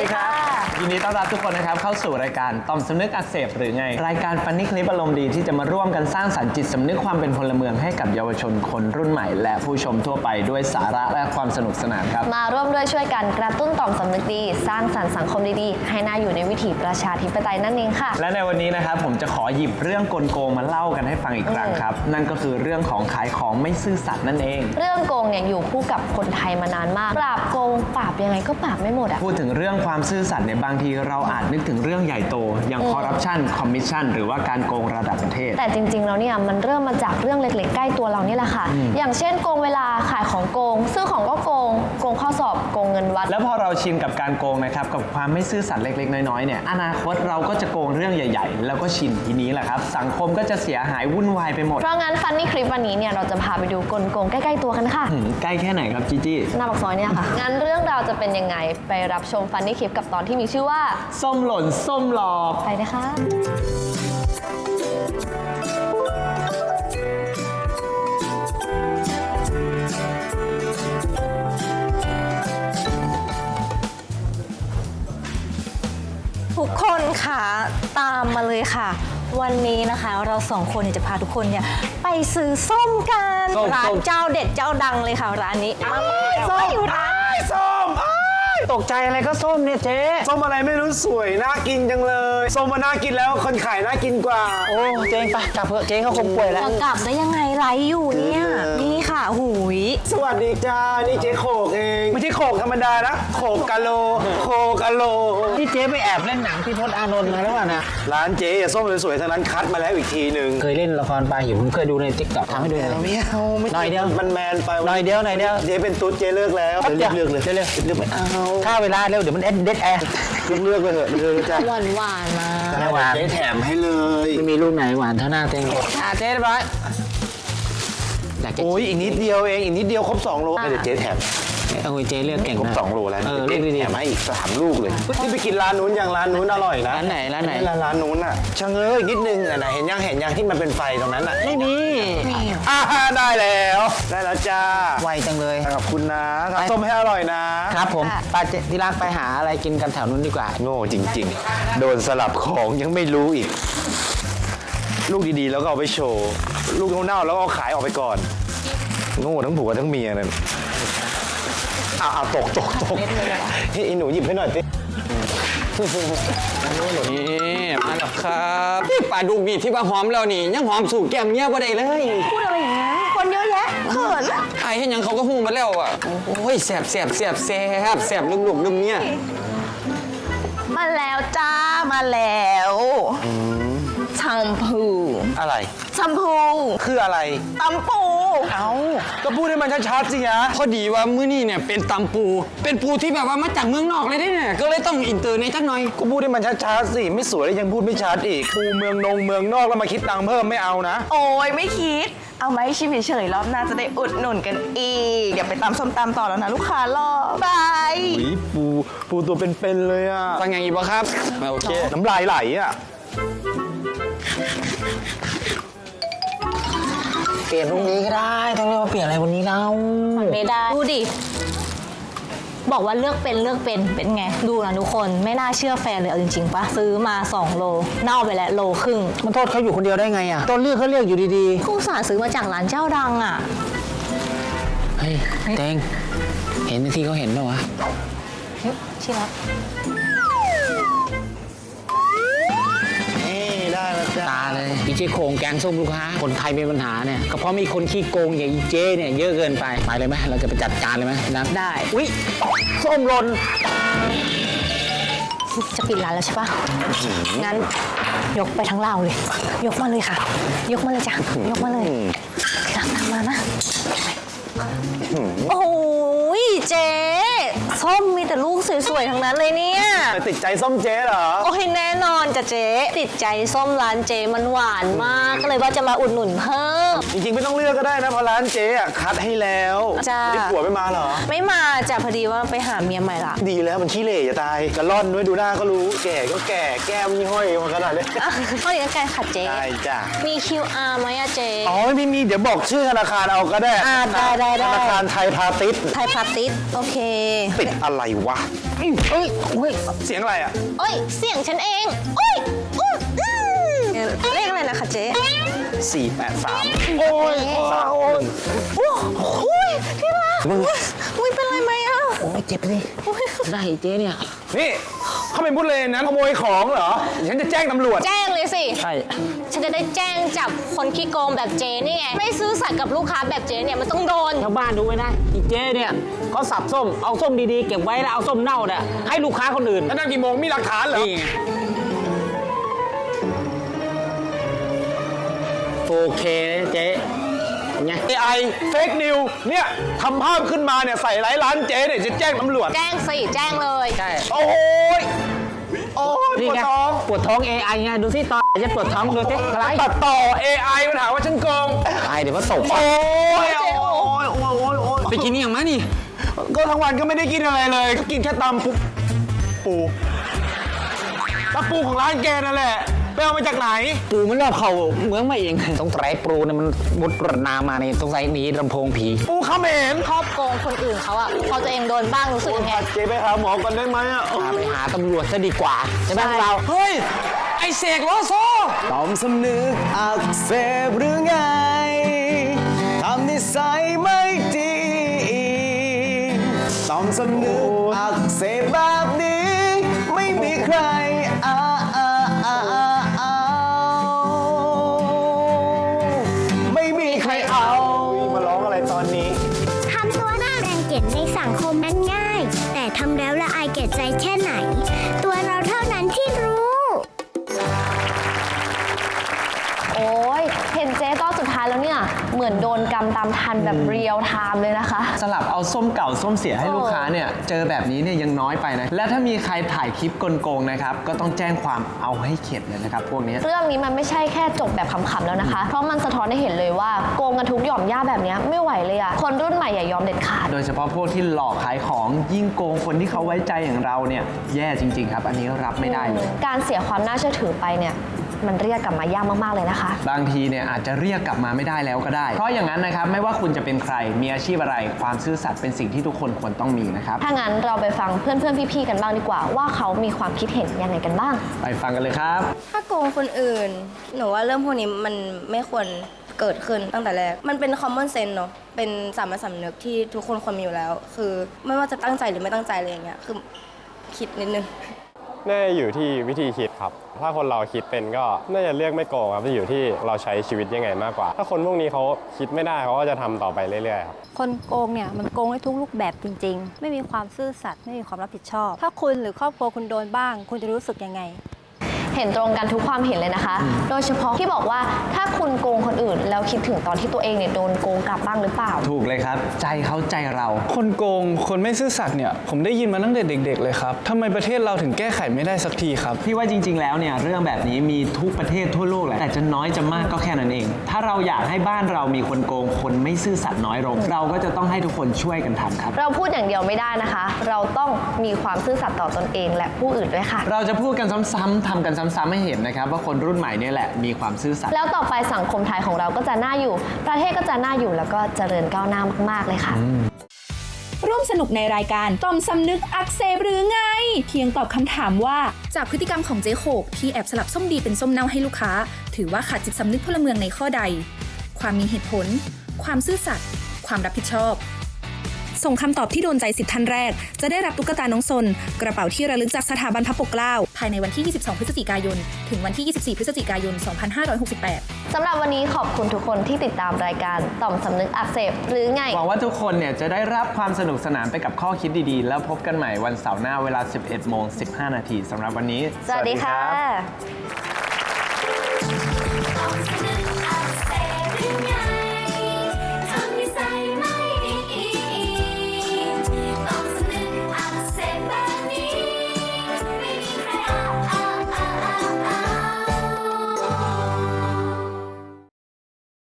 ดีครับ ยินดีต้อนรับทุกคนนะครับเข้าสู่รายการต่อมสำนึกอักเสบหรือไง รายการฟันนี่คลิปอารมณ์ดีที่จะมาร่วมกันสร้างสรรค์จิตสำนึกความเป็นพลเมืองให้กับเยาวชนคนรุ่นใหม่ และผู้ชมทั่วไปด้วยสาระและความสนุกสนานครับ มาร่วมด้วยช่วยกันกระตุ้นต่อมสำนึกดี สร้างสรรค์สังคมดีๆ ให้น่าอยู่ในวิถีประชาธิปไตยนั่นเองค่ะ และในวันนี้นะครับผมจะขอหยิบเรื่องกลโกงมาเล่ากันให้ฟังอีกครั้งครับ นั่นก็คือเรื่องของขายของไม่ซื่อสัตย์นั่นเอง เรื่องโกงเนี่ยอยู่คู่กับคนไทยมานานมาก ปราบโกงปราบยังไงก็ปราบไม่หมดอะพูดถึงเรื่องความซื่อสัตย์เนี่ยบางทีเราอาจนึกถึงเรื่องใหญ่โต อย่างคอร์รัปชันคอมมิชชั่นหรือว่าการโกงระดับประเทศ แต่จริงๆแล้วเนี่ยมันเริ่มมาจากเรื่องเล็กๆ ใกล้ตัวเรานี่แหละค่ะ อย่างเช่นโกงเวลาขายของโกง ซื้อของก็โกง โกงข้อสอบโกงเงินวัด แล้วพอเราชินกับการโกงนะครับกับความไม่ซื่อสัตย์เล็กๆ น้อยๆเนี่ยอนาคตเราก็จะโกงเรื่องใหญ่ ๆ แล้วก็ชินทีนี้แหละครับสังคมก็จะเสียหายวุ่นวายไปหมดเพราะงั้นฟันนี่คลิปวันนี้เนี่ยเราจะพาไปดูกลโกงใกล้ๆตัวกันค่ะหืมใกล้แค่ไหนครับจีจี้หน้าปากซอยเนี่ยค่ะงั้นเรื่องราวจะเป็นยังไงไปรับชมฟันนี่คลิปกับตอนที่มีชื่อว่า ส้มหล่นส้มหลอก ไปนะคะ ทุกคนค่ะตามมาเลยค่ะ วันนี้นะคะเราสองคนเนี่ยจะพาทุกคนเนี่ยไปซื้อส้มกัน ส้มร้าส้นม เจ้าเด็ดเจ้าดังเลยค่ะร้านนี้มาส้ม ร้าน ส้ม ตกใจอะไรก็ส้มเนี่ยเจ๊ ส้มอะไรไม่รู้สวยน่ากินจังเลยส้มมาน่ากินแล้วคนขายน่ากินกว่า โอ้เจ๊ไปกลับเถอะเจ๊เขาคงป่วยแล้ว จะกลับได้ยังไงไรอยู่เนี่ยเออนี่ค่ะหุยสวัสดีจ้านี่เจ๊โขกเองไม่ใช่โขกธรรมดานะโขกกะโลโขกกะโลที่เจ๊ไปแอบเล่นหนังพี่พจน์อานนท์มาแล้วอะนะ ร้านเจ๊อะส้มสวยๆทั้งนั้นคัดมาแล้วอีกทีหนึ่งเคยเล่นละครปลาหิวผมเคยดูในติ๊กต็อกทำให้ดูหน่อยไม่เอาไม่หน่อยเดียว มันแมนไปหน่อยเดียวหน่อยเดียว เจ๊เป็นตุ๊ดเจ๊เลิกแล้วแป๊บเดียวเลือกเลยเร็วๆเลือกไม่เอาค่าเวลาเร็วเดี๋ยวมันเอ็ดเด็ดแอร์เลือกเลือกไปเถอะเลือกจ้าหวานหวานๆมาไม่หวานเจ๊แถมให้เลยไม่มีลูกไหนหวานเท่าหน้าเต้งอะเจ๊เรียบร้อยอยากจะโอ้ยอีกนิดเดียวเองอีกนิดเดียวครบ2โลเดี๋ยวเจ๊แถม เอาไว้เจเลือกเก่งครบนะสองโลแล้วเออเจ๊เลือกดีแถมให้อีกสามลูกเลยที่ไปกินร้านนู้นอย่างร้านนู้นอร่อยนะร้านไหนร้านไหน ร้านร้านนู้นอะชะเง้ออีกนิดนึงอะนะเห็นยังเห็นยังที่มันเป็นไฟตรงนั้นอะไม่มีอ่าได้แล้วได้แล้วจ้าไวจังเลย ขอบคุณนะทำส้มให้อร่อยนะ ครับผมปาเจที่รักไปหาอะไรกินกันแถวนู้นดีกว่า โง่จริง ๆ โดนสลับของยังไม่รู้อีก ลูกดีๆ แล้วก็เอาไปโชว์ ลูกเน่าๆแล้วก็เอาขายออกไปก่อน โง่ทั้งผัวทั้งเมียนั่น อ้าวอ้าวตกตกตกเฮ้ยไอ้หนูหยิบให้หน่อยสินี่มาแล้วครับปลาดุกนี่ที่ว่าหอมแล้วนี่ ยังหอมสู่แก้มเงี้ยบ่ได้เลยพูดอะไรอย่างนั้นคนเยอะแยะเขินอะไอ้เห็นยังเขาก็หูมาแล้วอะโอ้ยแสบแสบแสบแสบแสบลุกลุกลุมเนี่ยมาแล้วจ้ามาแล้วแชมพูอะไรแชมพูคืออะไรตำปู เอ้าก็พูดให้มันชัดๆสิฮะพอดีว่ามื้อนี้เนี่ยเป็นตำปู เป็นปูที่แบบว่ามาจากเมืองนอกเลยได้เนี่ยก็เลยต้องอินเตอร์ในจักหน่อย ก็พูดให้มันชัดๆสิ ไม่สวยแล้วยังพูดไม่ชัดอีก ปูเมืองนงเมืองนอกแล้วมาคิดตังค์เพิ่มไม่เอานะ โอ้ยไม่คิด เอาไหมาให้ชิมเฉยๆรอบหน้าจะได้อุดหนุนกันอีกเดี๋ยวไปตำส้มตำต่อแล้วนะลูกค้ารอบายอุ้ยปูปูตัวเป็นๆเลยอะฟังอย่างอีกบ่ครับ โอเค น้ำลายไหลอะเป ลี่ยนพรุ่งนี้ก็ได้ต้องเรียกว่าเปลี่ยนอะไรวันนี้เล่าไม่ได้ดูดิ บอกว่าเลือกเป็นเลือกเป็นเป็นไง ดูนะทุกคนไม่น่าเชื่อแฟนเลยเอาจริงๆปะซื้อมา2โลเน่าไปแล้วโลครึ่งมันโทษเขาอยู่คนเดียวได้ไงอะต้นเลือกเขาเลือกอยู่ดีกูสาห์ซื้อมาจากร้านเจ้าดังอะ ๆเฮ้ยเต้งเห็นที่เขาเห็นป่าวะเฮ้ยชิรัก เลยอีเจ๊โครงแกงส้มลูกค้า คนไทยมีปัญหาเนี่ยก็เพราะมีคนขี้โกงอย่างอีเจ๊เนี่ยเยอะเกินไปไปเลยไหมเราจะไปจัดการเลยไหมนะได้ อุ๊ยส้มหล่นจะปิดร้านแล้วใช่ปะงั้นยกไปทั้งเราเลย ยกมาเลยค่ะ ยกมาเลยจ้ะ ยกมาเลยตามตามมานะ โอ้ยเจ๊ ส้มมีแต่ลูกสวยๆทั้งนั้นเลยเนี่ย แต่ติดใจส้มเจ๊เหรอ โอ้ยแน่นอนจ้ะเจ๊ติดใจส้มร้านเจ๊มันหวานมาก ก็เลยว่าจะมาอุดหนุนเพิ่ม จริงๆ ไม่ต้องเลือกก็ได้นะเพราะร้านเจ๊อะคัดให้แล้วจ้าไม่ได้ผัวไม่มาเหรอ ไม่มาจ้ะพอดีว่าไปหาเมียใหม่ละ ดีแล้วมันขี้เหร่จะตายกระล่อนด้วยดูหน้าก็รู้แก่ก็แก่แก้มยี่ห้อยมาขนาดนี้อะเข้าอย่างกันค่ะเจ๊ ได้จ้ะมี QR ไหมอะเจ๊ อ๋อไม่มีเดี๋ยวบอกชื่อธนาคารเอาก็ได้อ่าได้ได้ได้ ธนาคารไทยพาณิชย์ไทยพาติสโอเค ติดอะไรวะเอ้ยเฮ้ยเสียงอะไรอะ เอ้ย เสียงฉันเองอุ้ยอุ้ยอืมเลขอะไรนะคะเจ๊ 483 โอ้ยโอ้ยอุ้ยที่รักอุ้ยเป็นไรไหมอะโอ้ยเจ็บเลยได้เจ๊เนี่ย นี่ เขาเป็นผู้เลนนะขโมยของเหรอฉันจะแจ้งตำรวจ แจ้ง เลยสิ ใช่ ฉันจะได้แจ้งจับคนขี้โกงแบบเจนี่ไง ไม่ซื้อสัตย์กับลูกค้าแบบเจเนี่ยมันต้องโดน ชาวบ้านดูไว้นะอีเจ๊เนี่ยเขาสับส้มเอาส้มดีๆ เก็บไว้แล้วเอาส้มเน่าเนี่ยให้ลูกค้าคนอื่นแล้วนั่งกี่โมงมีหลักฐานเหรอ นี่ไงโอเคนะเจ๊เป็นไง AI เฟกนิวเนี่ยทำภาพขึ้นมาเนี่ยใส่ร้ายร้านเจ๊เนี่ยจะแจ้งตำรวจ แจ้งสิ แจ้งเลย ใช่ โอ้ย โอ้ยปนี่วดไงท้อง ปวดท้อง AI ไงดูสิตอนไหนจะปวดท้องดูสิอะไรตัดต่อ AI มันหาว่าฉันโกง ตายเดี๋ยวว่าตกโอ้ยโอ้ยโอ้ยโอ้ยโอ้ยไปกินอหย่างมานี่ก็ทั้งวันก็ไม่ได้กินอะไรเลย ก็กินแค่ตำปูปูตำปูของร้านแกนั่นแหละ ไปเอามาจากไหน ปูมันรอบเขาเมืองมาเองต้องไตรปรูเนี่ยมันมุดรถนามาเนี่ยต้องใส่หนีลำโพงผี ปูเขมรครอบโกงคนอื่นเขาอะพอตัวเองโดนบ้างรู้สึกยังไง เจ๊ไปหาหมอก่อนได้ไหมอะพาไปหาตำรวจซะดีกว่าใช่ไหมพวกเรา เฮ้ย ไอเสกโลโซ ต่อมสำนึกอักเสบหรือไง ทำนิสัยไม่ดีต่อมสำนึกอักเสบแบบนี้ ไม่มีใครเอาเอาเอา มือนโดนกรรมตามทันแบบเรียลไทม์เลยนะคะ สลับเอาส้มเก่าส้มเสียให้ลูกค้าเนี่ยเจอแบบนี้เนี่ยยังน้อยไปนะ และถ้ามีใครถ่ายคลิปโกงๆนะครับ ก็ต้องแจ้งความเอาให้เข็ดเลยนะครับพวกเนี้ยเรื่องนี้มันไม่ใช่แค่จบแบบขำๆแล้วนะคะ เพราะมันสะท้อนให้เห็นเลยว่าโกงกันทุกหย่อมย่าแบบเนี้ยไม่ไหวเลยอะคนรุ่นใหม่อย่ายอมเด็ดขาด โดยเฉพาะพวกที่หลอกขายของยิ่งโกงคนที่เขาไว้ใจอย่างเราเนี่ยแย่จริง ๆ ครับ อันนี้รับไม่ได้เลย การเสียความน่าเชื่อถือไปเนี่ย มันเรียกกลับมายากมากๆเลยนะคะ บางทีเนี่ยอาจจะเรียกกลับมาไม่ได้แล้วก็ได้ เพราะอย่างนั้นนะครับไม่ว่าคุณจะเป็นใครมีอาชีพอะไร ความซื่อสัตย์เป็นสิ่งที่ทุกคนควรต้องมีนะครับ ถ้างั้นเราไปฟังเพื่อนๆพี่ๆกันบ้างดีกว่า ว่าเขามีความคิดเห็นยังไงกันบ้าง ไปฟังกันเลยครับ ถ้าโกงคนอื่น หนูว่าเรื่องพวกนี้มันไม่ควรเกิดขึ้นตั้งแต่แรก มันเป็น common sense เนอะเป็นสามัญสำนึกที่ทุกคนควรมีอยู่แล้ว คือไม่ว่าจะตั้งใจหรือไม่ตั้งใจอะไรอย่างเงี้ย คือคิดนิดนึง น่าจะอยู่ที่วิธีคิดครับ ถ้าคนเราคิดเป็นก็น่าจะเลือกไม่โกงครับจะอยู่ที่เราใช้ชีวิตยังไงมากกว่า ถ้าคนพวกนี้เขาคิดไม่ได้เขาก็จะทำต่อไปเรื่อยๆครับ คนโกงเนี่ยมันโกงได้ทุกรูปแบบจริง ๆ ไม่มีความซื่อสัตย์ไม่มีความรับผิดชอบ ถ้าคุณหรือครอบครัวคุณโดนบ้าง คุณจะรู้สึกยังไง เห็นตรงกันทุกความเห็นเลยนะคะ โดยเฉพาะที่บอกว่าถ้าคุณโกงคนอื่น แล้วคิดถึงตอนที่ตัวเองเนี่ยโดนโกงกลับบ้างหรือเปล่า ถูกเลยครับ ใจเขาใจเรา คนโกงคนไม่ซื่อสัตย์เนี่ยผมได้ยินมาตั้งแต่เด็ก ๆ เลยครับทำไมประเทศเราถึงแก้ไขไม่ได้สักทีครับพี่ว่าจริง ๆ แล้วเนี่ยเรื่องแบบนี้มีทุกประเทศทั่วโลกแหละแต่จะน้อยจะมากก็แค่นั้นเอง ถ้าเราอยากให้บ้านเรามีคนโกงคนไม่ซื่อสัตย์น้อยลงเราก็จะต้องให้ทุกคนช่วยกันทำครับ เราพูดอย่างเดียวไม่ได้นะคะ เราต้องมีความซื่อสัตย์ต่อตนเองและผู้อื่นด้วยค่ะ เราจะพูดกันซ้ำๆทำกันซ้ำๆให้เห็นนะครับ ว่าคนรุ่นใหม่เนี่ยแหละมีความซื่อสัตย์แล้วต่อไปสังคมไทยของเราก็จะน่าอยู่ ประเทศก็จะน่าอยู่แล้วก็เจริญก้าวหน้ามาก ๆ เลยค่ะ ร่วมสนุกในรายการต่อมสำนึกอักเสบหรือไง เพียงตอบคำถามว่า จากพฤติกรรมของเจ๊โขกที่แอบสลับส้มดีเป็นส้มเน่าให้ลูกค้า ถือว่าขาดจิตสำนึกพลเมืองในข้อใด ความมีเหตุผล ความซื่อสัตย์ความรับผิดชอบ ส่งคำตอบที่โดนใจสิบท่านแรก จะได้รับตุ๊กตาน้องซน กระเป๋าที่ระลึกจากสถาบันพระปกเกล้า ภายในวันที่ 22 พฤศจิกายน ถึงวันที่ 24 พฤศจิกายน 2568 สำหรับวันนี้ขอบคุณทุกคนที่ติดตามรายการต่อมสำนึกอักเสบหรือไง หวังว่าทุกคนเนี่ยจะได้รับความสนุกสนานไปกับข้อคิดดีๆ แล้วพบกันใหม่วันเสาร์หน้าเวลา 11 โมง 15 นาทีสำหรับวันนี้ สวัสดีค่ะส